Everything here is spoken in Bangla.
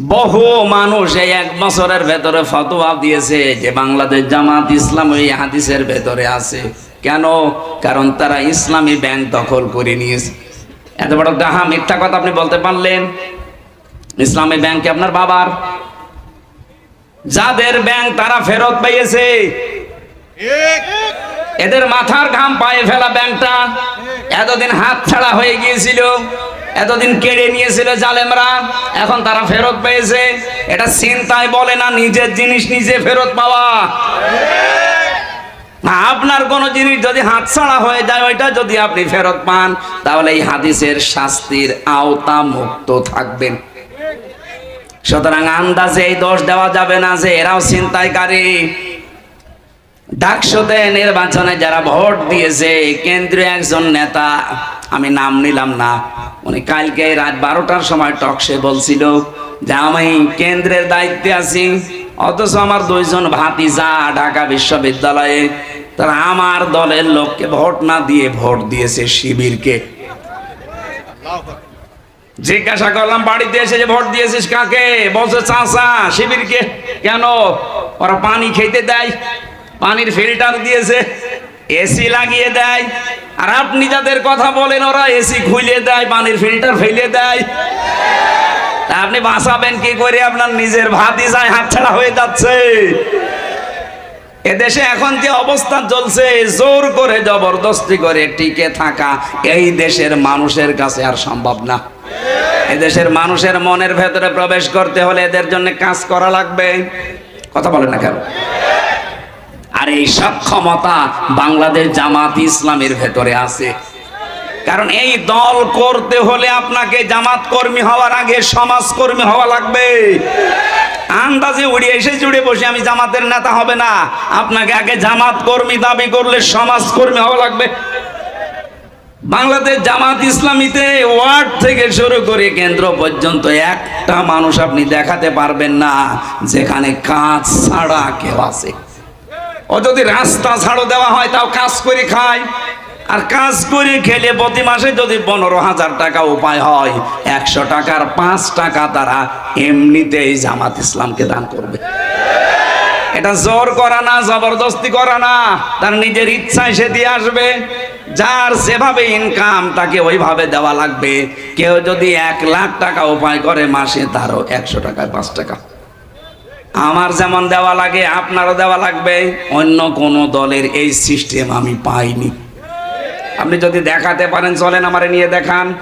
বহু মানুষ এই এক বছরের ভেতরে ফতোয়া দিয়েছে যে বাংলাদেশ জামাত ইসলাম এই হাদিসের ভেতরে আছে। কেন? কারণ তারা ইসলামী ব্যাংক দখল করে নিয়েছে। এত বড় ডাহা মিথ্যা কথা আপনি বলতে পারলেন। ইসলামী ব্যাংকে আপনার বাবার? যাদের ব্যাংক তারা ফেরত পেয়েছে। এদের মাথার ঘাম পায়ে ফেলা ব্যাংকটা। এতদিন হাত ছাড়া হয়ে গিয়েছিল। এতদিন কেড়ে নিয়েছিল জালেমরা, এখন তারা ফেরত পেয়েছে। এটা চিন্তায় বলে না, নিজের জিনিস নিজে ফেরত পাওয়া। আপনার কোন জিনিস যদি হাত ছাড়া হয়ে যায়, ওইটা যদি আপনি ফেরত পান, তাহলে এই হাদিসের শাস্তির আওতা মুক্ত থাকবেন। সুতরাং আন্দাজে এই দোষ দেওয়া যাবে না যে এরাও চিন্তায়কারী ডাকসুতে নির্বাচনে যারা ভোট দিয়েছে, কেন্দ্রীয় একজন নেতা, আমি নাম নিলাম না। উনি কালকে রাত বারোটার সময় টকসে বলছিল যে, আমি কেন্দ্রের দায়িত্বে আছি, অথচ আমার দুইজন ভাতিজা ঢাকা বিশ্ববিদ্যালয়ে, তারা আমার দলের লোককে ভোট না দিয়ে ভোট দিয়েছে শিবিরকে। জিজ্ঞাসা করলাম, বাড়িতে এসে যে ভোট দিয়েছিস কাকে? বলছে চাষা শিবিরকে। কেন? ওরা পানি খেতে দেয়। পানির ফিল্টার দিয়েছে এসি লাগিয়ে দেয়। আর আপনি যাদের কথা বলেন, ওরা এসি খুলে দেয়, পানির ফিল্টার ফেলে দেয়। আপনি বাঁচাবেন কি করে? আপনার নিজের ভাতি যায়, হাতছাড়া হয়ে যাচ্ছে। এদেশে এখন যে অবস্থা চলছে, জোর করে জবরদস্তি করে টিকে থাকা এই দেশের মানুষের কাছে আর সম্ভব না। এদেশের মানুষের মনের ভেতরে প্রবেশ করতে হলে এদের জন্য কাজ করা লাগবে। কথা বলেন না কেন? আর এই সক্ষমতা বাংলাদেশ জামাত ইসলামের ভেতরে আছে। কারণ এই দল করতে হলে আপনাকে জামাত কর্মী হওয়ার আগে সমাজ কর্মী হওয়া লাগবে। আন্দাজে উড়ে এসে জুড়ে বসে আমি জামাতের নেতা হবে না। আপনাকে আগে জামাত কর্মী দাবি করলে সমাজ কর্মী হওয়া লাগবে। বাংলাদেশ জামাত ইসলামীতে ওয়ার্ড থেকে শুরু করে কেন্দ্র পর্যন্ত একটা মানুষ আপনি দেখাতে পারবেন না, যেখানে কাজ ছাড়া কেউ আছে। ও যদি রাস্তা ছাড়ো দেওয়া হয়, তাও কাজ করে খায়। আর কাজ করে খেলে প্রতি মাসে যদি পনেরো হাজার টাকা উপায় হয়, একশো টাকার পাঁচ টাকা তারা এমনিতেই জামাত ইসলামকে দান করবে। এটা জোর করা না, জবরদস্তি করা না, তার নিজের ইচ্ছায় সে দিয়ে আসবে। যার যেভাবে ইনকাম তাকে ওইভাবে দেওয়া লাগবে। কেউ যদি এক লাখ টাকা উপায় করে, মাসে তারও একশো টাকায় পাঁচ টাকা। আমার যেমন দেওয়া লাগে, আপনারও দেওয়া লাগবে। অন্য কোন দলের এই সিস্টেম আমি পাইনি। আপনি যদি দেখাতে পারেন, চলেন আমারে নিয়ে দেখান।